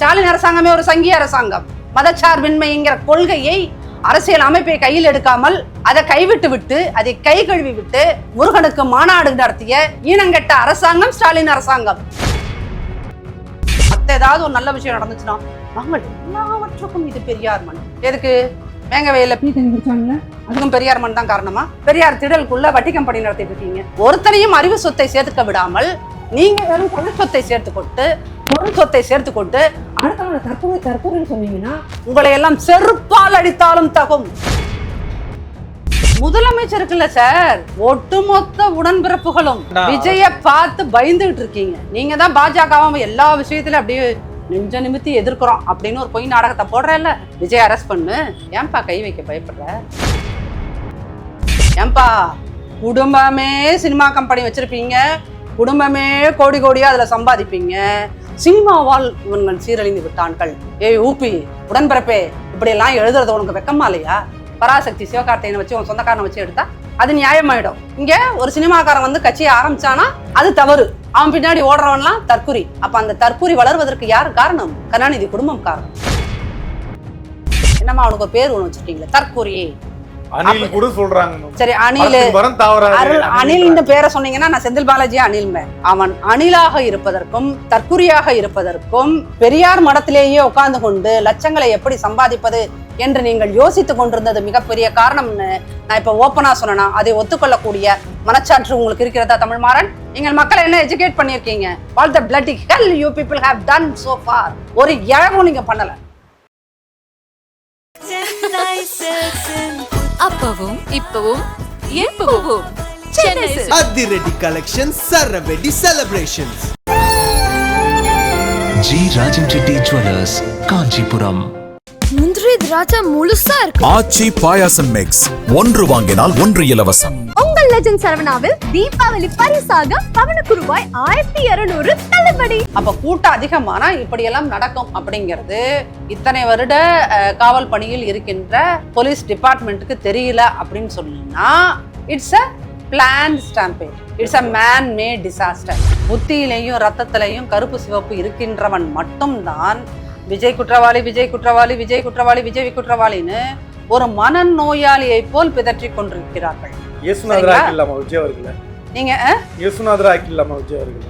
ஸ்டாலின் அரசாங்கமே ஒரு சங்கிய அரசாங்கம். மதச்சார்பின்மைங்கிற கொள்கையை அரசியல் அமைப்பை கையில் எடுக்காமல் அதை கைவிட்டு விட்டு அதை கை கழுவி விட்டு முருகனுக்கு மாநாடு நடத்திய ஈனங்கெட்ட அரசாங்கம் ஸ்டாலின் அரசாங்கம். மத்த ஏதாவது ஒரு நல்ல விஷயம் நடந்துச்சுன்னா நாங்கள் எல்லாவற்றுக்கும் இது பெரியார் மண். எதுக்கு? வேங்க வயல்ல பீ தண்ணி குடிச்சாங்க அதுக்கும் பெரியார் மண் தான் காரணமா? பெரியார் திடலுக்குள்ள வட்டி கம்பெனி நடத்திட்டு இருக்கீங்க. ஒருத்தனையும் அறிவு சொத்தை சேர்த்துக்க விடாமல் நீங்க வெறும் சொத்தை சேர்த்து கொண்டு பொருள் சொத்தை சேர்த்து கொண்டு அடுத்தவங்களை தற்கொலை தற்கொலைன்னு சொன்னீங்கன்னா உங்களை எல்லாம் செருப்பால் அடித்தாலும் தகும். முதலமைச்சருக்குல்ல சார் ஒட்டுமொத்த உடன்பிறப்புகளும் விஜய பார்த்து பயந்துகிட்டு இருக்கீங்க. நீங்க தான் பாஜகவும் எல்லா விஷயத்திலும் அப்படியே நெஞ்ச நிமித்தி எதிர்க்கிறோம் அப்படின்னு ஒரு பொய் நாடகத்தை போடுறல்ல. விஜய் அரெஸ்ட் பண்ணு. ஏன்பா கை வைக்க பயப்படுற? ஏன்பா குடும்பமே சினிமா கம்பெனி வச்சிருப்பீங்க. குடும்பமே கோடி கோடியா அதுல சம்பாதிப்பீங்க. சீமாவால் இவன்கள் சீரழிந்து விட்டான்கள். ஏய் ஊப்பி உடன்பிறப்பே இப்படி எல்லாம் எழுதுறது உனக்கு வெக்கமா இல்லையா? பராசக்தி சிவகார்த்திகனை வச்சு உன் சொந்தக்காரனை வச்சு எடுத்தா அது நியாயமாயிடும். இங்க ஒரு சினிமாக்காரன் வந்து கட்சியை ஆரம்பிச்சானா அது தவறு. அவன் பின்னாடி ஓடுறவன்லாம் தற்குறி அப்ப அந்த தற்குறி வளர்வதற்கு யார் காரணம்? கருணாநிதி குடும்பம் காரணம். என்னம்மா அவனுக்கு ஒரு பேர் ஒன்று வச்சிருக்கீங்களே? தற்குறி அணில் கூட சொல்றாங்க. சரி தாவறாது. அருள் அணில்னு பேரை சொன்னீங்கன்னா நான் செந்தில் பாலாஜி அணில்மே அவன் அணிலாக இருப்பதற்கும் தற்குறியாக இருப்பதற்கும் பெரியார் மடத்திலேயே உட்கார்ந்து கொண்டு லட்சங்களை எப்படி சம்பாதிப்பது என்று நீங்கள் யோசித்துக் கொண்டிருந்தது மிகப்பெரிய காரணம்னு நான் இப்ப ஓப்பனா சொன்னேனா அதை ஒத்துக்கொள்ளக்கூடிய மனச்சாற்று உங்களுக்கு இருக்கிறதா தமிழ்மாறன்? நீங்கள் மக்களை என்ன எஜுகேட் பண்ணியிருக்கீங்க? All the bloody hell you people have done so far ஒரு இழவும் நீங்க பண்ணல. அப்பவும் இப்பவும் எப்பவும். சென்னை சில்க்ஸ். அதிரடி collection சரவெடி celebrations G Rajan Reddy jewellers Kanchipuram. முந்திரி திராட்சை முழுசா இருக்கு. ஆச்சி பாயாசம் மிக்ஸ் ஒன்று வாங்கினால் ஒன்று இலவசம். உங்கள் லெஜண்ட் சரவணாவில் தீபாவளி பரிசாக பவனுக்கு ரூபாய் ஆயிரத்தி இருநூறு தள்ளுபடி. அப்ப கூட்டம் அதிகமானா இப்படியெல்லாம் நடக்கும் அப்படிங்கிறது இத்தனை வருட காவல் பணியில் இருக்கின்ற போலீஸ் டிபார்ட்மெண்ட்டுக்கு தெரியல அப்படின்னு சொன்னீங்கன்னா it's a planned stampede it's a man made disaster புத்தியிலையும் ரத்தத்திலையும் கருப்பு சிவப்பு இருக்கின்றவன் மட்டும்தான் விஜய் குற்றவாளி விஜய் குற்றவாளி விஜய் குற்றவாளி விஜய் குற்றவாளின்னு ஒரு மனநோயாளியை போல் பிதற்றிக் கொண்டிருக்கிறார்கள். இயேசுநாதரா? ஆக்கிடலாமா விஜய் அவர்களை? நீங்க இயேசுநாதரா ஆக்கிடலாமா விஜய் அவர்களை?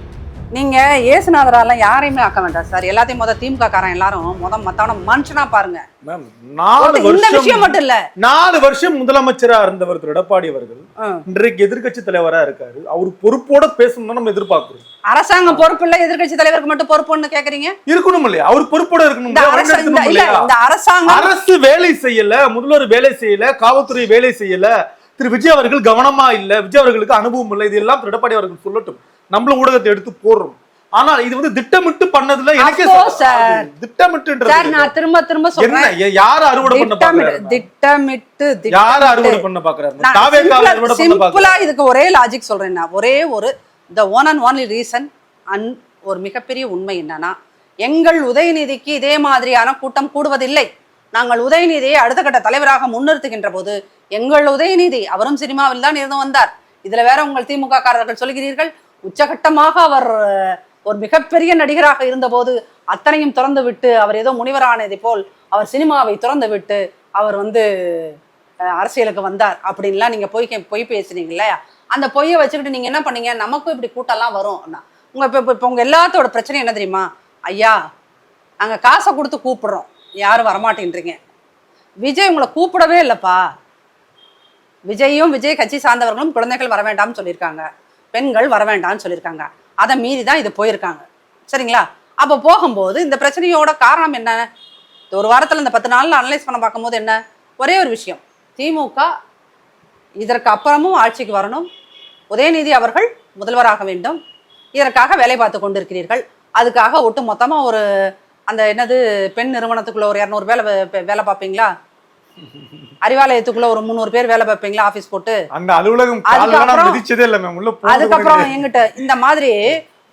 நீங்க ஏசுநாதராலாம் யாரையுமே ஆக்க வேண்டாம் சார். எல்லாத்தையும் முத திமுக காரன் எல்லாரும் முத மத்தவன மனுஷனா பாருங்க. மேம் நாலு ஒருத்தர் இந்த விஷயம் வருஷம் மட்டும் இல்ல. நாலு வருஷம் முதலமைச்சரா இருந்தவர் திரு எடப்பாடி அவர்கள். இன்றைக்கு எதிர்க்கட்சி தலைவரா இருக்காரு. அவர் பொறுப்போட பேசணும்னு நம்ம எதிர்பார்க்கிறோம். அரசாங்கம் பொறுப்பு இல்ல எதிர்க்கட்சி தலைவருக்கு மட்டும் பொறுப்புன்னு கேக்குறீங்க? இருக்கணும் இல்லையா? அவர் பொறுப்போட இருக்கணும் இந்த இல்லையா? அரசு இந்த வழிநடத்தணும் இல்ல இல்லையா? இந்த அரசாங்கம் அரசு வேலை செய்யல முதல்வர் வேலை செய்யல காவல்துறை வேலை செய்யல திரு விஜய் அவர்கள் கவனமா இல்ல விஜய் அவர்களுக்கு அனுபவம் இல்லை இது எல்லாம் திரு எடப்பாடி அவர்கள் சொல்லட்டும். நம்மளும் ஊடகத்தை எடுத்து போடுறோம். ஆனால் இது வந்து திட்டமிட்டு பண்ணதுல எனக்கே சார் நான் திரும்ப திரும்ப சொல்றேன். யார அறுவடை பண்ண திட்டமிட்டு பாக்குறாரு? திட்டமிட்டு யார அறுவடை திட்டமிட்டு. பண்ண பாக்குறாரு? நான் தாவேக்கா சிம்பிளா- அறுவடை பண்ண சிம்பிளா இதுக்கு ஒரே லாஜிக் சொல்றேன் நான். ஒரே ஒரு the one and only reason and ஒரு மிகப்பெரிய உண்மை என்னன்னா எங்கள் உதயநிதிக்கு இதே மாதிரியான கூட்டம் கூடுவதில்லை. நாங்கள் உதயநிதியை அடுத்த கட்ட தலைவராக முன்னிறுத்துகின்ற போது எங்கள் உதயநிதி அவரும் சினிமாவில் தான் இருந்து வந்தார். இதுல வேற உங்கள் திமுக காரர்கள் சொல்கிறீர்கள் உச்சகட்டமாக அவர் ஒரு மிகப்பெரிய நடிகராக இருந்தபோது அத்தனையும் திறந்து விட்டு அவர் ஏதோ முனிவரானதை போல் அவர் சினிமாவை திறந்து விட்டு அவர் வந்து அரசியலுக்கு வந்தார் அப்படின்லாம் நீங்கள் பொய் பொய் பேசுனீங்க இல்லையா? அந்த பொய்யை வச்சுக்கிட்டு நீங்கள் என்ன பண்ணீங்க? நமக்கும் இப்படி கூட்டம்லாம் வரும் உங்கள் இப்போ இப்போ உங்கள் எல்லாத்தோட பிரச்சனை என்ன தெரியுமா? ஐயா நாங்கள் காசை கொடுத்து கூப்பிடுறோம். யாரும் வரமாட்டேன்றீங்க. விஜய் உங்களை கூப்பிடவே இல்லைப்பா. விஜயும் விஜய் கட்சி சார்ந்தவர்களும் குழந்தைகள் வர வேண்டாம்னு சொல்லியிருக்காங்க. பெண்கள் வர வேண்டாம்னு சொல்லியிருக்காங்க. அதை மீறி தான் இது போயிருக்காங்க. சரிங்களா? அப்போ போகும்போது இந்த பிரச்சனையோட காரணம் என்ன? ஒரு வாரத்தில் இந்த பத்து நாளில் அனலைஸ் பண்ண பார்க்கும்போது என்ன? ஒரே ஒரு விஷயம். திமுக இதற்கு அப்புறமும் ஆட்சிக்கு வரணும். உதயநிதி அவர்கள் முதல்வராக வேண்டும். இதற்காக வேலை பார்த்து கொண்டிருக்கிறீர்கள். அதுக்காக ஒட்டு மொத்தமாக ஒரு அந்த என்னது பெண் நிறுவனத்துக்குள்ள ஒரு இரநூறு வேலை வேலை பார்ப்பீங்களா? அறிவாலயத்துக்குள்ள ஒரு முந்நூறு பேர் வேலை பார்ப்பீங்களா? ஆஃபீஸ் போட்டு. அந்த அலுவலகம் அதுக்கப்புறம் எங்கிட்ட இந்த மாதிரி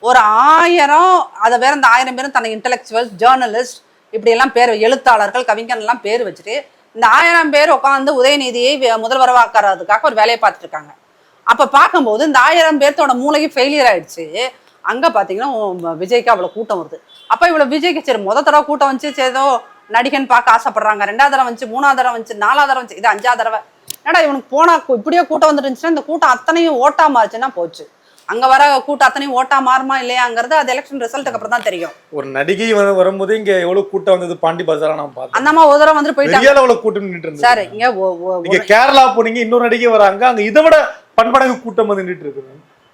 ஒரு ஆயிரம் அதை வேற இந்த ஆயிரம் பேரும் தன்னை இன்டெலெக்சுவல் ஜேர்னலிஸ்ட் இப்படி எல்லாம் பேர் எழுத்தாளர்கள் கவிஞர் எல்லாம் பேர் வச்சுட்டு இந்த ஆயிரம் பேர் உட்காந்து உதயநிதியை முதல்வரவாக்குறதுக்காக ஒரு வேலையை பார்த்துட்டு இருக்காங்க. அப்ப பார்க்கும்போது இந்த ஆயிரம் பேர்த்தோட மூளையும் ஃபெயிலியர் ஆயிடுச்சு. அங்க பாத்தீங்கன்னா விஜய்க்கு அவ்வளவு கூட்டம் வருது. அப்ப இவ்வளவு விஜய்க்கு சரி முத தடவை கூட்டம் வந்துச்சு ஏதோ நடிகன் பார்க்க ஆசைப்படுறாங்க. ரெண்டாவது தடவை வந்துச்சு மூணாவது தடவை வந்துச்சு நாலாவது தடவை வந்துச்சு இது அஞ்சாவது தடவை. என்னடா இவனுக்கு போனா இப்படியே கூட்டம் வந்துருந்துச்சுன்னா இந்த கூட்டம் அத்தனையும் ஓட்டா மாறுச்சுன்னா போச்சு. அங்க வர கூட்டம் அத்தனையும் ஓட்டா மாறுமா இல்லையாங்கிறது அது எலெக்ஷன் ரிசல்ட்டுக்கு அப்புறம் தான் தெரியும். ஒரு நடிகை வரும்போது இங்க எவ்வளவு கூட்டம் வந்தது பாண்டி பஜாரா நான் பார்த்தேன். அந்த அம்மா ஒரு தடவை வந்துட்டு போயிட்டாங்க. பெரிய அளவுல கூட்டம் நின்று இருந்தது. சார் இங்க கேரளா போனீங்க இன்னொரு நடிகை வராங்க அங்க இதை விட பன்மடங்கு கூட்டம் வந்து நின்றுட்டு இருக்கு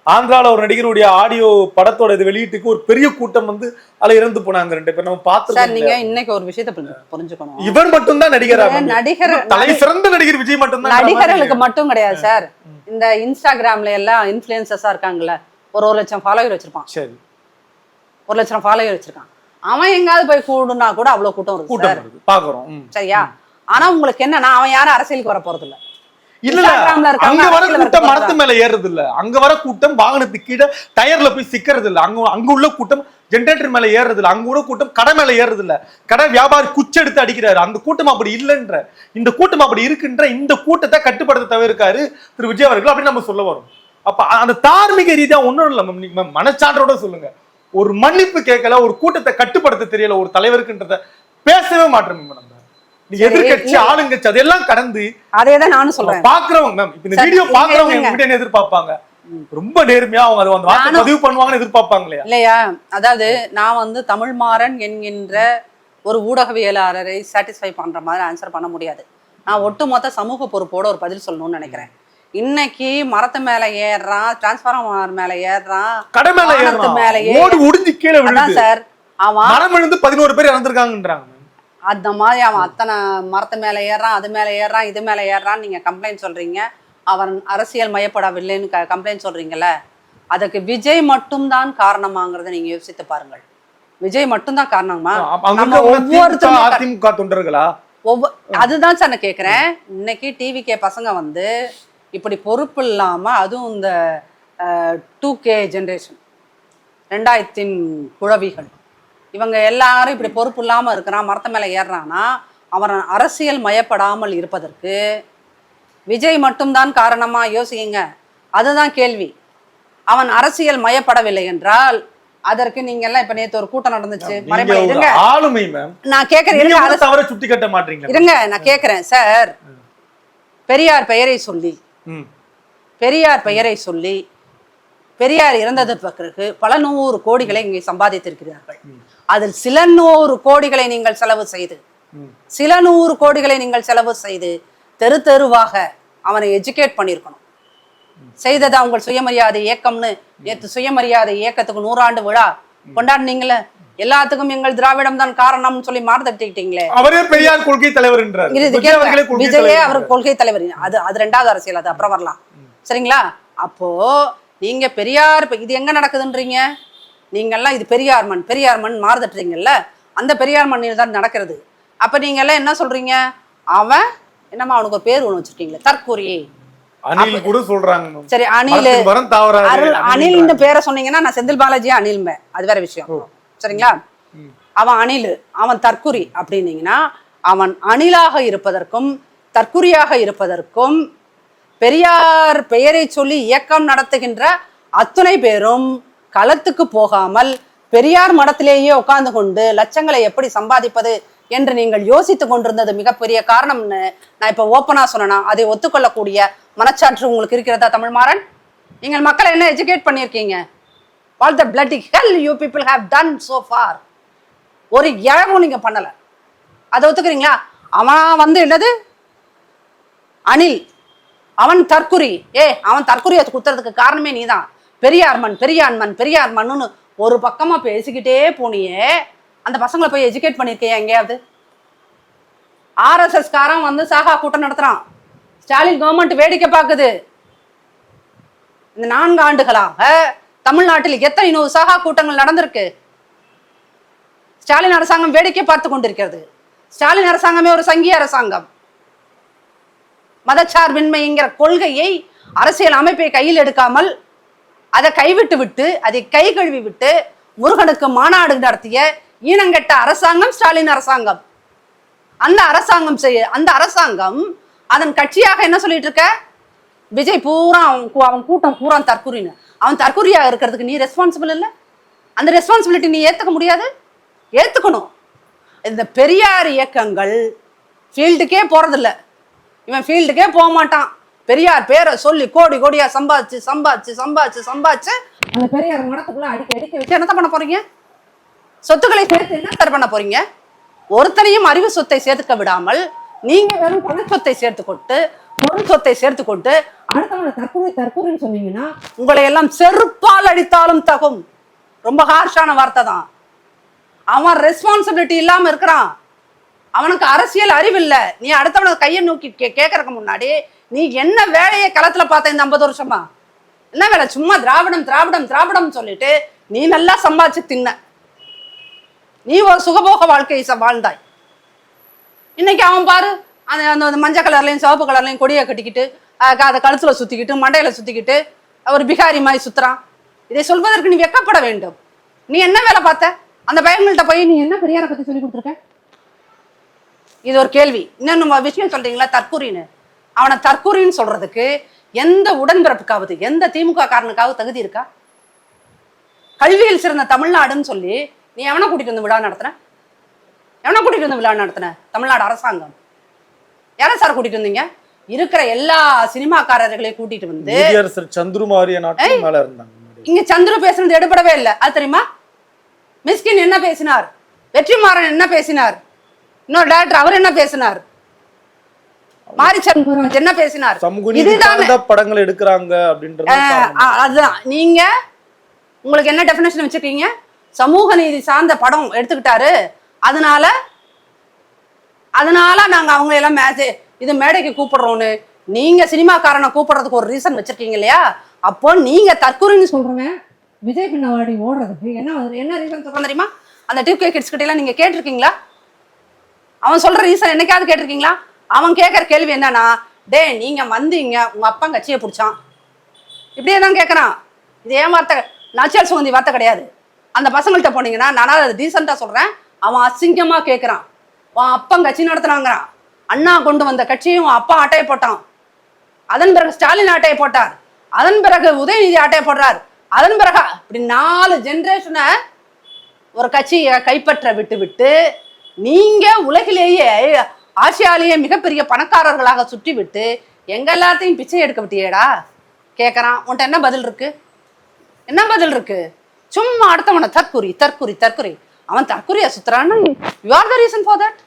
ஆந்திரால ஒரு நடிகருடைய ஆடியோ படத்தோட இது வெளியீட்டுக்கு ஒரு பெரிய கூட்டம் வந்து அதுல இறந்து போனாங்க ரெண்டு பேர் நம்ம சார் பார்த்து நீங்க இன்னைக்கு ஒரு விஷயத்த புரிஞ்சு- புரிஞ்சுக்கணும். இவர் மட்டும்தான் நடிகரா இல்ல, நடிகர் தலை சிறந்த நடிகர் விஜய் மட்டும்தான் நடிகர்களுக்கு மட்டும் கிடையாது சார். இந்த இன்ஸ்டாகிராம்ல எல்லாம் இன்ஃபுளுசஸா இருக்காங்கல்ல ஒரு ஒரு லட்சம் ஃபாலோவர் வச்சிருப்பான். சரி. ஒரு லட்சம் ஃபாலோவர் வச்சிருக்கான். அவன் எங்காவது போய் கூடுனா கூட அவ்வளவு கூட்டம் இருக்கு கூட்டம் பாக்குறோம். சரியா? ஆனா உங்களுக்கு என்னன்னா அவன் யாரும் அரசியலுக்கு வர போறது இல்ல இல்ல அங்க வர கூட்டம். மரத்து மேல ஏறுறது இல்ல அங்க வர கூட்டம் வாகனத்துக்கு கீழே டயர்ல போய் சிக்கிறது இல்ல அங்க அங்க உள்ள கூட்டம் ஜெனரேட்டர் மேல ஏறுறது இல்ல அங்க உள்ள கூட்டம் கடை மேல ஏறுறது இல்ல கடை வியாபாரி குச்செடுத்து அடிக்கிறாரு. அந்த கூட்டம் அப்படி இல்லைன்ற இந்த கூட்டம் அப்படி இருக்குன்ற இந்த கூட்டத்தை கட்டுப்படுத்த தவிர்க்காரு திரு விஜய் அவர்கள் அப்படி நம்ம சொல்ல வரோம். அப்ப அந்த தார்மீக ரீதியா ஒண்ணும் இல்ல. மேம் நீங்க மனச்சான்றோட சொல்லுங்க. ஒரு மன்னிப்பு கேட்கல ஒரு கூட்டத்தை கட்டுப்படுத்த தெரியல ஒரு தலைவருக்குன்றத பேசவே மாட்டோம் சரி, எதிர்கட்சி. ஆளுங்கட்சி அதெல்லாம் கடந்து அதே தான் நானும் சொல்றேன். பாக்குறவங்க மேம் இந்த வீடியோ பாக்குறவங்க என்ன எதிர்பார்ப்பாங்க? ரொம்ப நேர்மையா அவங்க அதை அந்த வார்த்தை பதிவு பண்ணுவாங்கன்னு எதிர்பார்ப்பாங்க இல்லையா? அதாவது நான் வந்து தமிழ்மாறன் என்கின்ற ஒரு ஊடகவியலாளரை சாட்டிஸ்ஃபை பண்ற மாதிரி ஆன்சர் பண்ண முடியாது. நான் ஒட்டுமொத்த சமூக பொறுப்போட ஒரு பதில் சொல்லணும்னு நினைக்கிறேன். இன்னைக்கு மரத்து மேல ஏறுறான் டிரான்ஸ்பார்மர் மேல ஏறுறான் கடை மேல ஏறுறான். மேல ஏறி- ஓடு ஒடிஞ்சு கீழே விழுது. சார். அவன் மரம் விழுந்து பதினோரு பேர் இறந்துருக்காங்கன்றாங்க. அந்த மாதிரி அவன் அத்தனை மரத்து மேல ஏறுறான் அது மேல ஏறுறான் இது மேல ஏறுறான் நீங்க கம்ப்ளைண்ட் சொல்றீங்க. அவன் அரசியல் மயப்படவில்லைன்னு க கம்ப்ளைண்ட் சொல்றீங்கல்ல? அதுக்கு விஜய் மட்டும்தான் காரணமாங்கிறத நீங்க யோசித்து பாருங்கள். விஜய் மட்டும்தான் காரணமா அதிமுக தொண்டர்களா? ஒவ்வொரு அதுதான் சார் நான் கேட்குறேன் இன்னைக்கு டிவிகே பசங்க வந்து இப்படி பொறுப்பு இல்லாம அதுவும் இந்த டூ கே ஜென்ரேஷன் ரெண்டாயிரத்தின் குழவிகள். இவங்க எல்லாரும் இப்படி பொறுப்பு இல்லாம இருக்கிறான் மரத்த மேல ஏறுறான்னா அவன் அரசியல் மயப்படாமல் இருப்பதற்கு விஜய் மட்டும்தான் காரணமா யோசிங்க. அதுதான் கேள்வி. அவன் அரசியல் மயப்படவில்லை என்றால் அதற்கு நீங்க எல்லாம் இப்ப நேத்து ஒரு கூட்டம் நடந்துச்சு. இருங்க. ஆளுமை மேம் நான் கேட்கறேன் நீங்க இருங்க ஒரு அதை தவற சுட்டி கட்ட மாட்டீங்க. இருங்க நான் கேட்குறேன் சார். பெரியார் பெயரை சொல்லி. பெரியார் பெயரை சொல்லி பெரியார் இறந்தது பிறகு பல நூறு கோடிகளை இங்கே சம்பாதித்திருக்கிறார்கள். அதில் சில நூறு கோடிகளை நீங்கள் செலவு செய்து சில நூறு கோடிகளை நீங்கள் செலவு செய்து தெரு தெருவாக அவனை எஜுகேட் பண்ணியிருக்கணும். செய்ததா உங்கள் சுயமரியாதை இயக்கம்னு நேற்று சுயமரியாதை இயக்கத்துக்கு நூறாண்டு விழா கொண்டாடுனீங்களே எல்லாத்துக்கும் எங்கள் திராவிடம் தான் காரணம்னு சொல்லி மாறுதட்டிக்கிட்டீங்களே அவரே பெரியார் கொள்கை இது விஜய் தலைவர் அவர் கொள்கை தலைவர். அது அது ரெண்டாவது அரசியல் அது அப்புறம் வரலாம். சரிங்களா? அப்போ நீங்க பெரியார் இது எங்க நடக்குதுன்றீங்க? நீங்கெல்லாம் இது பெரியார் மண் பெரியார் மண் மாறுதட்டுறீங்கல்ல? அந்த பெரியார் மண்ணில் தான் நடக்கிறது. அப்ப நீங்க எல்லாம் என்ன சொல்றீங்க? அவன் என்னம்மா அவனுக்கு ஒரு பேர் ஒண்ணு வச்சிருக்கீங்களே தற்கூரி அனில் கூட சொல்றாங்க. சரி அனில். அனில்னு பேரை சொன்னீங்கன்னா நான் செந்தில் பாலாஜி அனில்மே அது வேற விஷயம். சரிங்களா? அவன் அணில் அவன் தற்குறி அப்படின்னீங்கன்னா அவன் அணிலாக இருப்பதற்கும் தற்குறியாக இருப்பதற்கும் பெரியார் பெயரை சொல்லி இயக்கம் நடத்துகின்ற அத்துணை பேரும் களத்துக்கு போகாமல் பெரியார் மடத்திலேயே உட்கார்ந்து கொண்டு லட்சங்களை எப்படி சம்பாதிப்பது என்று நீங்கள் யோசித்து கொண்டிருந்தது மிகப்பெரிய காரணம்னு நான் இப்ப ஓப்பனா சொன்னேன்னா அதை ஒத்துக்கொள்ளக்கூடிய மனச்சாற்று உங்களுக்கு இருக்கிறதா தமிழ் மாறன் நீங்கள் மக்களை என்ன எஜுகேட் பண்ணியிருக்கீங்க? All the bloody hell you people have done so far ஒரு இழவும் நீங்க பண்ணல. அதை ஒத்துக்கிறீங்களா? அவன் வந்து என்னது? அனில் அவன் தற்குறி. ஏ அவன் தற்குறியை குத்துறதுக்கு காரணமே நீதான். பெரியார் மண் பெரியார் மண் பெரியார் மண்ணுன்னு ஒரு பக்கமா பேசிக்கிட்டே போனியே. அந்த பசங்களை போய் எஜுகேட் பண்ணியிருக்கியா எங்கேயாவது? ஆர்எஸ்எஸ் காரன் வந்து சாகா கூட்டம் நடத்துறான். ஸ்டாலின் கவர்மெண்ட் வேடிக்கை பார்க்குது. இந்த நான்கு ஆண்டுகளாக தமிழ்நாட்டில் எத்தனை நூறு சாகா கூட்டங்கள் நடந்திருக்கு? ஸ்டாலின் அரசாங்கம் வேடிக்கை பார்த்து கொண்டிருக்கிறது. ஸ்டாலின் அரசாங்கமே ஒரு சங்கிய அரசாங்கம். மதச்சார்பின்மைங்கிற கொள்கையை அரசியல் அமைப்பை கையில் எடுக்காமல் அதை கைவிட்டு விட்டு அதை கை கழுவி விட்டு முருகனுக்கு மாநாடு நடத்திய ஈனங்கெட்ட அரசாங்கம் ஸ்டாலின் அரசாங்கம். அந்த அரசாங்கம் செய்ய அந்த அரசாங்கம் அதன் கட்சியாக என்ன சொல்லிட்டு இருக்க? விஜய் பூரா அவன் கூ- அவன் கூட்டம் பூரா தற்கூறின்னு அவன் தற்குறியா இருக்கிறதுக்கு நீ ரெஸ்பான்சிபிள் இல்லை? அந்த ரெஸ்பான்சிபிலிட்டி நீ ஏற்றுக்க முடியாது? ஏற்றுக்கணும் இந்த பெரியார் இயக்கங்கள் ஃபீல்டுக்கே போகிறதில்ல இவன் ஃபீல்டுக்கே போக மாட்டான். பெரியார் பேரை சொல்லி கோடி கோடியா சம்பாதிச்சு சம்பாதிச்சு சம்பாதிச்சு சம்பாதிச்சு அந்த பெரியார் மனத்துக்குள்ள அடிக்க அடிக்க வச்சு என்ன பண்ண போறீங்க? சொத்துக்களை சேர்த்து என்ன சார் பண்ண போறீங்க? ஒருத்தனையும் அறிவு சொத்தை சேர்த்துக்க விடாமல் நீங்க வெறும் பண சொத்தை சேர்த்து கொண்டு பொருள் சொத்தை சேர்த்து கொண்டு அடுத்தவனை தற்கொலை தற்கொலைன்னு சொன்னீங்கன்னா உங்களை எல்லாம் செருப்பால் அடித்தாலும் தகும். ரொம்ப ஹார்ஷான வார்த்தை தான். அவன் ரெஸ்பான்சிபிலிட்டி இல்லாம இருக்கிறான். அவனுக்கு அரசியல் அறிவு இல்ல நீ அடுத்தவனை கையை நோக்கி கே கேட்கறதுக்கு முன்னாடி நீ என்ன வேலையை களத்தில் பார்த்த இந்த ஐம்பது வருஷமா? என்ன வேலை? சும்மா திராவிடம் திராவிடம் திராவிடம் சொல்லிட்டு நீ நல்லா சம்பாதிச்சு தின்ன. நீ ஒரு சுகபோக வாழ்க்கையை வாழ்ந்தாய். இன்னைக்கு அவன் பாரு அந்த அந்த அந்த மஞ்சள் கலர்லையும் சிவப்பு கலர்லையும் கொடியை கட்டிக்கிட்டு அதை கழுத்தில் சுற்றிக்கிட்டு மண்டையில் சுற்றிக்கிட்டு ஒரு பிகாரி மாதிரி சுத்துறான். இதை சொல்வதற்கு நீ வெக்கப்பட வேண்டும். நீ என்ன வேலை பார்த்த? அந்த பையன்கள்ட்ட போய் நீ என்ன பெரியாரை பற்றி சொல்லி கொடுத்துருக்க? இது ஒரு கேள்வி. இன்னும் விஷயம் சொல்றீங்களா? தற்கூரின்னு அவனை தற்கூரின்னு சொல்றதுக்கு எந்த உடன்பிறப்புக்காவது எந்த திமுக காரனுக்காவது தகுதி இருக்கா? கல்வியில் சிறந்த தமிழ்நாடுன்னு சொல்லி நீ எவனை கூட்டிட்டு வந்து விழா நடத்துன? எவனை கூட்டிட்டு வந்து விழா நடத்துன? தமிழ்நாடு அரசாங்கம். யாரை சார் கூட்டிட்டு வந்தீங்க? இருக்கிற எல்லா சினிமாக்காரர்களையும் கூட்டிட்டு வந்து சந்துரு மேல இருந்தாங்க. இங்க சந்துரு பேசுனது எடுபடவே இல்லை. அது தெரியுமா? மிஸ்கின் என்ன பேசினார்? வெற்றிமாறன் என்ன பேசினார்? இன்னொரு டேரக்டர் அவர் என்ன பேசினார்? மாரிச்சந்திரன் என்ன பேசினார்? இதுதான் படங்கள் எடுக்கிறாங்க அதுதான். நீங்க உங்களுக்கு என்ன டெஃபினேஷன் வச்சிருக்கீங்க? சமூக நீதி சார்ந்த படம் எடுத்துக்கிட்டாரு. அதனால அதனால நாங்க அவங்க எல்லாம் மேசே இது மேடைக்கு கூப்பிடுறோம்னு நீங்க சினிமாக்காரனை கூப்பிடுறதுக்கு ஒரு ரீசன் வச்சிருக்கீங்க இல்லையா? அப்போ நீங்க தற்கொலைன்னு சொல்றேங்க. விஜய் பின்னவாடி ஓடுறதுக்கு என்ன என்ன ரீசன் சொல்றேன் தெரியுமா? அந்த டியூப் கே கிட்ஸ் கிட்ட எல்லாம் நீங்க கேட்டிருக்கீங்களா? அவன் சொல்ற ரீசன் என்னைக்காவது கேட்டிருக்கீங்களா? அவன் கேட்குற கேள்வி என்னன்னா டேய் நீங்கள் வந்தீங்க உங்கள் அப்பா கட்சியை பிடிச்சான். இப்படியே தான் கேட்குறான் இது ஏன் வார்த்தை நச்சல் சுகந்தி வார்த்தை கிடையாது. அந்த பசங்கள்கிட்ட போனீங்கன்னா நானும் அதை டீசெண்டாக சொல்கிறேன் அவன் அசிங்கமாக கேட்குறான் உன் அப்பன் கட்சி நடத்துனாங்கிறான். அண்ணா கொண்டு வந்த கட்சியும் உன் அப்பா அட்டையை போட்டான். அதன் பிறகு ஸ்டாலின் அட்டையை போட்டார். அதன் பிறகு உதயநிதி அட்டையை போடுறார். அதன் பிறகு இப்படி நாலு ஜென்ரேஷனை ஒரு கட்சியை கைப்பற்ற விட்டு விட்டு நீங்கள் உலகிலேயே ஆசியாலேயே மிகப்பெரிய பணக்காரர்களாக சுற்றி விட்டு எங்க எல்லாத்தையும் பிச்சை எடுக்க விட்டியேடா? கேட்குறான் உன்ட்ட என்ன பதில் இருக்கு? என்ன பதில் இருக்கு? சும்மா அடுத்தவனை தற்குறி தற்குறி தற்குறி அவன் தற்குறியா சுத்துறான்னு you are the reason for that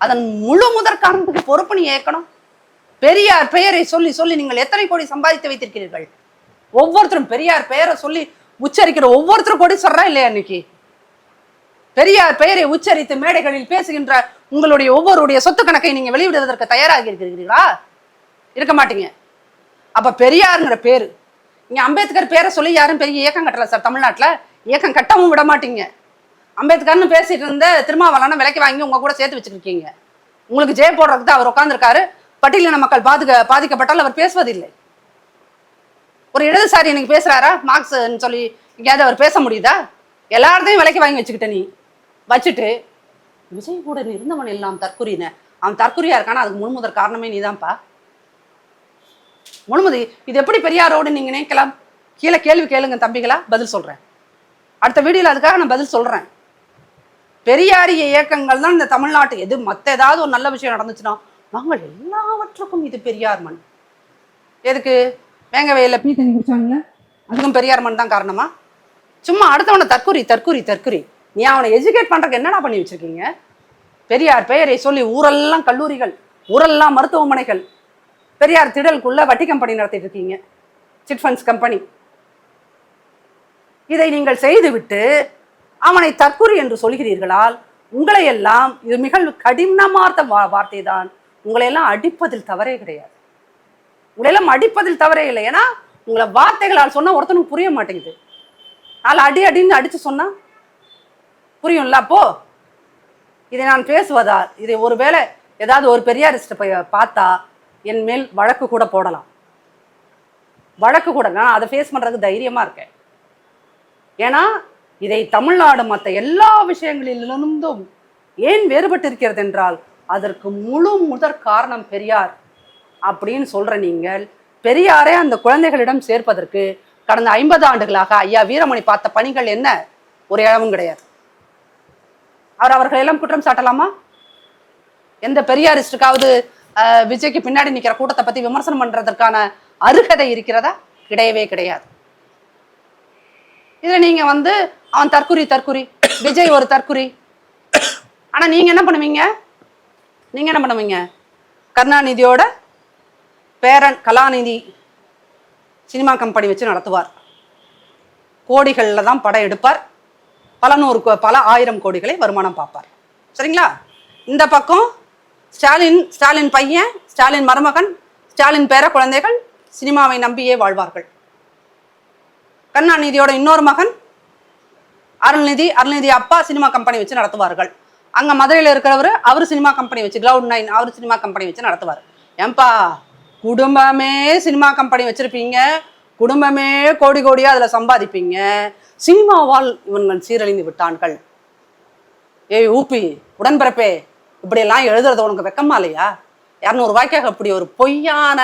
அதன் முழு முதற் காரணத்துக்கு பொறுப்பு நீ ஏற்கணும். பெரியார் பெயரை சொல்லி சொல்லி நீங்கள் எத்தனை கோடி சம்பாதித்து வைத்திருக்கிறீர்கள்? ஒவ்வொருத்தரும் பெரியார் பெயரை சொல்லி உச்சரிக்கிற ஒவ்வொருத்தரும் கோடி சொல்றா இல்லையா இன்னைக்கு? பெரியார் பெயரை உச்சரித்து மேடைகளில் பேசுகின்ற உங்களுடைய ஒவ்வொருடைய சொத்து கணக்கை நீங்க வெளியிடுவதற்கு தயாராக இருக்கிறீர்களா? இருக்க மாட்டீங்க. அப்ப பெரியாருங்கிற பேரு. இங்க அம்பேத்கர் பேரை சொல்லி யாரும் பெரிய இயக்கம் கட்டல சார் தமிழ்நாட்டில். இயக்கம் கட்டவும் விட மாட்டீங்க. அம்பேத்கர்னு பேசிட்டு இருந்த திருமாவளான விலைக்கு வாங்கி உங்க கூட சேர்த்து வச்சிருக்கீங்க. உங்களுக்கு ஜெய போடுறதுக்கு தான் அவர் உட்காந்துருக்காரு பட்டியலின மக்கள் பாதுக பாதிக்கப்பட்டால் அவர் பேசுவதில்லை. ஒரு இடதுசாரி இன்னைக்கு பேசுறாரா? மார்க்ஸ்ன்னு சொல்லி எங்கேயாவது அவர் பேச முடியுதா? எல்லார்த்தையும் விலைக்கு வாங்கி வச்சுக்கிட்ட நீ. வச்சுட்டு விஜய் கூட இருந்தவன் எல்லாம் தற்குறின அவன் தற்குறியா இருக்கானா? அதுக்கு முழுமுதற் காரணமே நீதான்ப்பா. முழுமுதி இது எப்படி பெரியாரோடு நீங்க நினைக்கலாம்? கீழே கேள்வி கேளுங்க தம்பிகளா பதில் சொல்றேன். அடுத்த வீடியோல அதுக்காக நான் பதில் சொல்றேன். பெரியாரிய இயக்கங்கள் தான் இந்த தமிழ்நாட்டு. எது மத்த ஏதாவது ஒரு நல்ல விஷயம் நடந்துச்சுன்னா நாங்கள் எல்லாவற்றுக்கும் இது பெரியார் மண். எதுக்கு? வேங்க வெயில பீ தண்ணி குடிச்சாங்கல்ல அதுக்கும் பெரியார் மண் தான் காரணமா? சும்மா அடுத்தவனை தற்குறி தற்குறி தற்குறி. நீ அவனை எஜுகேட் பண்றதுக்கு என்னடா பண்ணி வச்சுருக்கீங்க? பெரியார் பெயரை சொல்லி ஊரெல்லாம் கல்லூரிகள் ஊரெல்லாம் மருத்துவமனைகள் பெரியார் திடலுக்குள்ளே வட்டி கம்பெனி நடத்திட்டு இருக்கீங்க சிட் ஃபண்ட்ஸ் கம்பெனி இதை நீங்கள் செய்துவிட்டு அவனை தற்குறி என்று சொல்கிறீர்களால் உங்களை எல்லாம் இது மிக கடினமார்த்த வார்த்தை தான் உங்களையெல்லாம் அடிப்பதில் தவறே கிடையாது. உங்களையெல்லாம் அடிப்பதில் தவறே இல்லை. ஏன்னா உங்களை வார்த்தைகளால் சொன்னால் ஒருத்தனுக்கு புரிய மாட்டேங்குது. அதில் அடி அடின்னு அடித்து சொன்னா புரியும்ல அப்போ? இதை நான் பேசுவதா இதை ஒருவேளை ஏதாவது ஒரு பெரியாரிஸ்ட்டை போய் பார்த்தா என் மேல் வழக்கு கூட போடலாம். வழக்கு கூட நான் அதை ஃபேஸ் பண்ணுறதுக்கு தைரியமாக இருக்கேன். ஏன்னா இதை தமிழ்நாடு மற்ற எல்லா விஷயங்களிலிருந்தும் ஏன் வேறுபட்டு இருக்கிறது என்றால் அதற்கு முழு முதற் காரணம் பெரியார் அப்படின்னு சொல்கிற நீங்கள் பெரியாரே அந்த குழந்தைகளிடம் சேர்ப்பதற்கு கடந்த ஐம்பது ஆண்டுகளாக ஐயா வீரமணி பார்த்த பணிகள் என்ன? ஒரு இழவும் கிடையாது. அவர் அவர்கள் எல்லாம் குற்றம் சாட்டலாமா? எந்த பெரியாரிஸ்டுக்காவது விஜய்க்கு பின்னாடி நிற்கிற கூட்டத்தை பத்தி விமர்சனம் பண்றதற்கான அருகதை இருக்கிறதா? கிடையவே கிடையாது. இதுல நீங்க வந்து அவன் தற்குறி தற்குறி விஜய் ஒரு தற்குறி. ஆனா நீங்க என்ன பண்ணுவீங்க? நீங்க என்ன பண்ணுவீங்க? கருணாநிதியோட பேரன் கலாநிதி சினிமா கம்பெனி வச்சு நடத்துவார். கோடிகளில் தான் படம் எடுப்பார். பல நூறு பல ஆயிரம் கோடிகளை வருமானம் பார்ப்பார். சரிங்களா? இந்த பக்கம் ஸ்டாலின் ஸ்டாலின் பையன் ஸ்டாலின் மருமகன் ஸ்டாலின் பேர குழந்தைகள் சினிமாவை நம்பியே வாழ்வார்கள். கருணாநிதியோட இன்னொரு மகன் அருள்நிதி அருள்நிதி அப்பா சினிமா கம்பெனி வச்சு நடத்துவார்கள். அங்க மதுரையில் இருக்கிறவர் அவர் சினிமா கம்பெனி வச்சு கிளவுட் நைன் அவர் சினிமா கம்பெனி வச்சு நடத்துவார். ஏன்பா குடும்பமே சினிமா கம்பெனி வச்சிருப்பீங்க குடும்பமே கோடி கோடியா அதில் சம்பாதிப்பீங்க. சினிமாவால் இவன்கள் சீரழிந்து விட்டான்கள். ஏய் ஊப்பி உடன்பிறப்பே இப்படியெல்லாம் எழுதுறது உனக்கு வெக்கமா இல்லையா? இரநூறுவாய்க்காக இப்படி ஒரு பொய்யான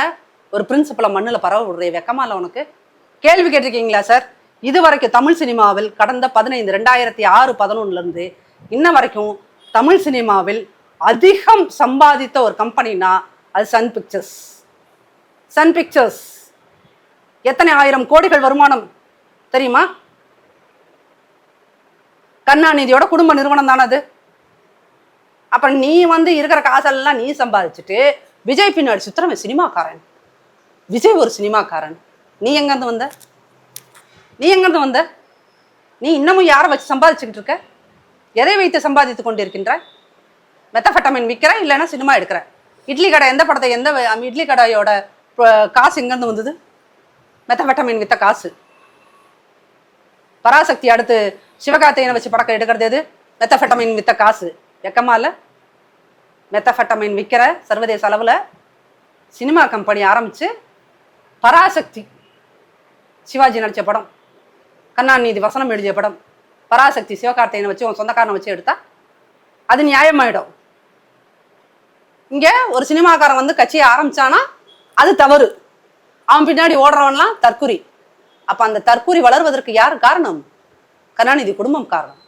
ஒரு பிரின்சிபலை மண்ணில் பரவ விடுற வெக்கமா இல்லை உனக்கு? கேள்வி கேட்டிருக்கீங்களா சார் இது வரைக்கும் தமிழ் சினிமாவில் கடந்த பதினைந்து ரெண்டாயிரத்தி ஆறு பதினொன்னுலேருந்து இன்ன வரைக்கும் தமிழ் சினிமாவில் அதிகம் சம்பாதித்த ஒரு கம்பெனினா அது சன் பிக்சர்ஸ். Sun pictures. எத்தனை ஆயிரம் கோடிகள் வருமானம் தெரியுமா? கருணாநிதியோட குடும்ப நிறுவனம் தானே அது? அப்புறம் நீ வந்து இருக்கிற காசெல்லாம் நீ சம்பாதிச்சுட்டு விஜய் பின்னாடி சுத்திரம் சினிமாக்காரன். விஜய் ஒரு சினிமாக்காரன். நீ எங்கேருந்து வந்த? நீ எங்கேருந்து வந்த? நீ இன்னமும் யாரை வச்சு சம்பாதிச்சுக்கிட்டு இருக்க? எதை வைத்து சம்பாதித்து கொண்டிருக்கின்ற? மெத்தஃபெட்டமின் விற்கிற இல்லைன்னா சினிமா எடுக்கிற? இட்லி கடை எந்த படத்தை எந்த இட்லி கடையோட காசு எங்கேருந்து வந்தது? மெத்தஃபெட்டமின் விற்ற காசு. பராசக்தி அடுத்து சிவகார்த்திகேயனை வச்சு படக்கம் எடுக்கிறது எது? மெத்தஃபெட்டமைன் வித்த காசு. வெக்கமா இல்லை? மெத்தஃபெட்டமைன் விற்கிற சர்வதேச அளவில் சினிமா கம்பெனி ஆரம்பித்து பராசக்தி. சிவாஜி நடித்த படம். கண்ணாநிதி வசனம் எழுதிய படம். பராசக்தி சிவகார்த்திகேயனை வச்சு உன் சொந்தக்காரனை வச்சு எடுத்தா அது நியாயமாயிடும். இங்கே ஒரு சினிமாக்காரன் வந்து கட்சியை ஆரம்பிச்சானா அது தவறு. அவன் பின்னாடி ஓடுறவன்லாம் தற்குறி. அப்ப அந்த தற்குறி வளர்வதற்கு யார் காரணம்? கருணாநிதி குடும்பம் காரணம்.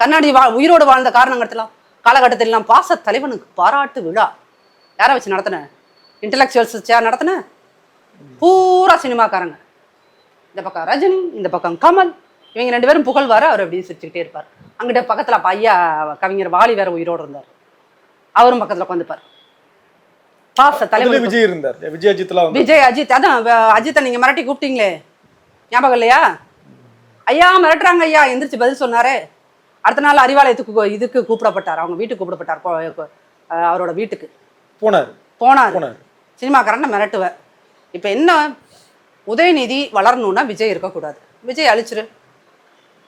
கருணாநிதி வா உயிரோடு வாழ்ந்த காரணங்கள்லாம் காலகட்டத்தில் எல்லாம் பாச தலைவனுக்கு பாராட்டு விழா. யாரை வச்சு நடத்தின? இன்டலெக்சுவல்ஸ் வச்சா நடத்தின? பூரா சினிமாக்காரங்க. இந்த பக்கம் ரஜினி இந்த பக்கம் கமல். இவங்க ரெண்டு பேரும் புகழ்வார் அவர் அப்படியே சிரிச்சுக்கிட்டே இருப்பார். அங்கிட்ட பக்கத்துல அப்ப ஐயா கவிஞர் வாலி வேற உயிரோடு இருந்தார். அவரும் பக்கத்துல உட்காந்துப்பார். பாச தலைவர் விஜய் இருந்தார். விஜய் அஜித்லாம் விஜய் அஜித் அதான் அஜித்தை நீங்க மிரட்டி கூப்பிட்டீங்களே. ஞாபகம் இல்லையா? ஐயா மிரட்டுறாங்க ஐயா. எந்திரிச்சு பதில் சொன்னாரு. அடுத்த நாள் அறிவாலயத்துக்கு இதுக்கு கூப்பிடப்பட்டார். அவங்க வீட்டுக்கு கூப்பிடப்பட்டார் அவரோட வீட்டுக்கு. போனார். போனார். சினிமாக்காரனை மிரட்டுவேன். இப்போ என்ன? உதயநிதி வளரணும்னா விஜய் இருக்கக்கூடாது. விஜய் அழிச்சிரு.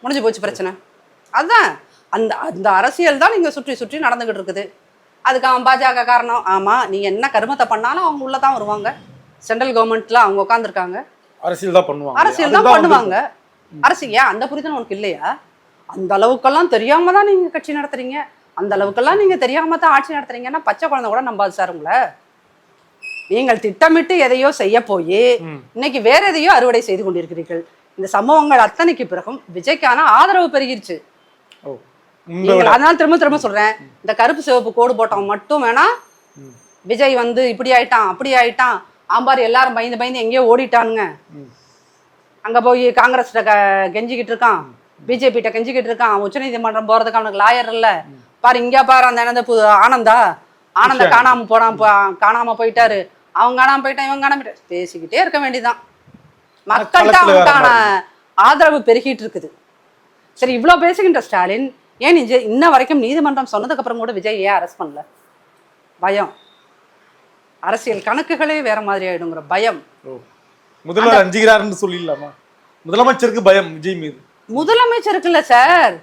முடிஞ்சு போச்சு பிரச்சனை. அதுதான் அந்த அந்த அரசியல் தான் நீங்கள் சுற்றி சுற்றி நடந்துகிட்டு இருக்குது. அதுக்கு அவன் பாஜக காரணம். ஆமாம் நீங்கள் என்ன கருமத்தை பண்ணாலும் அவங்க உள்ளே தான் வருவாங்க. சென்ட்ரல் கவர்மெண்ட்ல அவங்க உட்காந்துருக்காங்க அரசியல் தான் பண்ணுவாங்க. அரசியல் தான் பண்ணுவாங்க. ஏன் அந்த புரிதல் உனக்கு இல்லையா? அந்த அளவுக்கெல்லாம் தெரியாம தான் நீங்க கட்சி நடத்துறீங்க. அந்த அளவுக்கெல்லாம் நீங்க தெரியாம தான் ஆட்சி நடத்துறீங்கன்னா பச்சை குழந்தை கூட நம்பாது சார் உங்களை. நீங்கள் திட்டமிட்டு எதையோ செய்ய போய் இன்னைக்கு வேற எதையோ அறுவடை செய்து கொண்டிருக்கிறீர்கள். இந்த சம்பவங்கள் அத்தனைக்கு பிறகும் விஜய்க்கான ஆதரவு பெருகிருச்சு. அதனால திரும்ப திரும்ப சொல்றேன். இந்த கருப்பு சிவப்பு கோடு போட்டவன் மட்டும் வேணா விஜய் வந்து இப்படி ஆயிட்டான் அப்படி ஆயிட்டான் ஆம்பார் எல்லாரும் பயந்து பயந்து எங்கேயோ ஓடிட்டானுங்க. அங்க போய் காங்கிரஸ் கெஞ்சிக்கிட்டு இருக்கான். பிஜேபிட்ட கெஞ்சிக்கிட்டு இருக்கான். உச்சநீதிமன்றம் போறதுக்கு அவனுக்கு லாயர் இல்ல. பாரு இங்க பாரு அந்த என்னது பு- ஆனந்தா? ஆனந்த. காணாம போனான் போ- காணாம போயிட்டாரு. அவன் காணாம போயிட்டான் இவன் காணாம போயிட்டான். பேசிக்கிட்டே இருக்க வேண்டியதான் மக்கள்கிட்ட அவனுக்கான ஆதரவு பெருகிட்டு இருக்குது. சரி இவ்ளோ பேசுகின்ற ஸ்டாலின் ஏன் இன்ன வரைக்கும் நீதிமன்றம் சொன்னதுக்கு அப்புறம் கூட விஜய் ஏன் அரெஸ்ட் பண்ணல? பயம். அரசியல் கணக்குகளே வேற மாதிரி ஆயிடுங்கிற பயம். முதல்வர் அஞ்சுகிறாருன்னு சொல்லிடலாமா? முதலமைச்சருக்கு பயம் விஜய் மீது. முதலமைச்சருக்கு இல்ல சார்.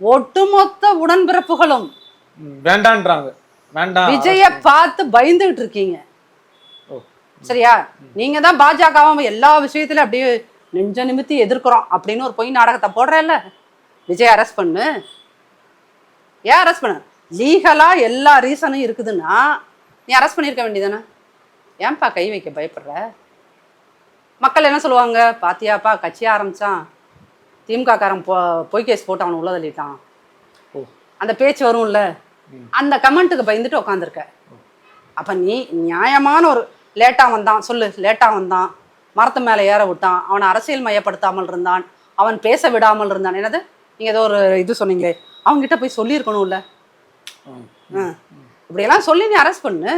ஒட்டுமொத்த உடன்பிறப்புகளும் வேண்டான்றாங்க. வேண்டாம். விஜய பார்த்து பயந்துகிட்டு இருக்கீங்க. சரியா? நீங்க தான் பாஜகவும் எல்லா விஷயத்திலும் அப்படியே நெஞ்ச நிமித்தி எதிர்க்கிறோம் அப்படின்னு ஒரு பொய் நாடகத்தை போடுறல்ல? விஜய் அரெஸ்ட் பண்ணு. ஏன் அரெஸ்ட் பண்ண? லீகலா எல்லா ரீசனும் இருக்குதுன்னா நீ அரெஸ்ட் பண்ணியிருக்க வேண்டியதானே ஏன்பா கை வைக்க பயப்படுற? மக்கள் என்ன சொல்லுவாங்க? பாத்தியாப்பா கட்சி ஆரம்பிச்சான். திமுக காரன் பொ பொய் கேஸ் போட்டு அவனை உள்ள தள்ளிட்டான். ஓ. அந்த பேச்சு வரும்ல. அந்த கமெண்ட்டுக்கு பயந்துட்டு உட்காந்துருக்க அப்ப நீ நியாயமான ஒரு லேட்டா வந்தான். சொல்லு லேட்டா வந்தான். மரத்து மேலே ஏற விட்டான். அவனை அரசியல் மயப்படுத்தாமல் இருந்தான். அவன் பேச விடாமல் இருந்தான். என்னது? நீங்க ஏதோ ஒரு இது சொன்னீங்களே. அவங்ககிட்ட போய் சொல்லியிருக்கணும்ல. ஆ. இப்படியெல்லாம் சொல்லி நீ அரெஸ்ட் பண்ணு.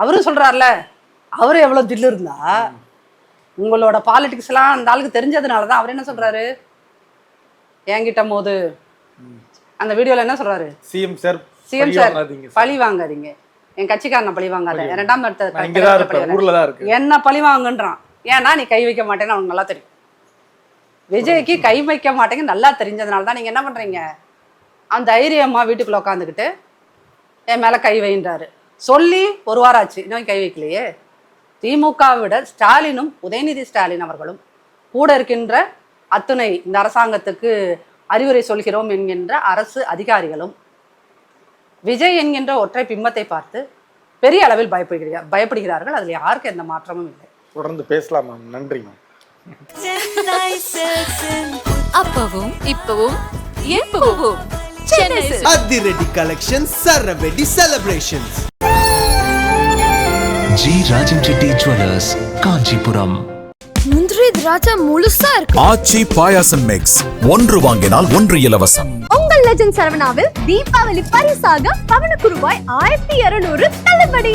அவரும் சொல்றாருல அவரு எவ்வளவு தில்லு இருந்தா உங்களோட பாலிடிக்ஸ் எல்லாம் அந்த ஆளுக்கு தெரிஞ்சதுனால தான் அவர் என்ன சொல்றாரு? என்கிட்ட போது அந்த வீடியோல என்ன சொல்றாரு? CM sir CM sir. பழி வாங்காதீங்க என் கட்சிக்காரனை பழி வாங்காத. இரண்டாம் இடத்த என்ன பழி வாங்குன்றான்? ஏன்னா நீ கை வைக்க மாட்டேன்னு அவனுக்கு நல்லா தெரியும். விஜய்க்கு கை வைக்க மாட்டேங்க நல்லா தெரிஞ்சதுனால தான் நீங்க என்ன பண்றீங்க? அந்த தைரியம்மா வீட்டுக்குள்ள உட்காந்துக்கிட்டு என் மேல கை வைன்றாரு. சொல்லி ஒரு வாரம் ஆச்சு. இன்னும் கை வைக்கலையே. திமுகவை விட ஸ்டாலினும் உதயநிதி ஸ்டாலின் அவர்களும் கூட இருக்கின்ற அத்துணை இந்த அரசாங்கத்துக்கு அறிவுரை சொல்கிறோம் என்கின்ற அரசு அதிகாரிகளும் விஜய் என்கின்ற ஒற்றை பிம்பத்தை பார்த்து பெரிய அளவில் பயப்படுகிறார் பயப்படுகிறார்கள். அதில் யாருக்கும் எந்த மாற்றமும் இல்லை. தொடர்ந்து பேசலாம் மேம். நன்றி மேம். அப்பவும் இப்பவும் எப்பவும். அதிரடி collections சரவெடி celebrations G Rajan Reddy jewellers Kanchipuram முந்திரி திராட்சை முழுசா இருக்கு. ஆச்சி பாயாசம் மிக்ஸ் ஒன்று வாங்கினால் ஒன்று இலவசம். உங்கள் லெஜண்ட் சரவணாவில் தீபாவளி பரிசாக பவனுக்கு ரூபாய் ஆயிரத்தி இருநூறு தள்ளுபடி.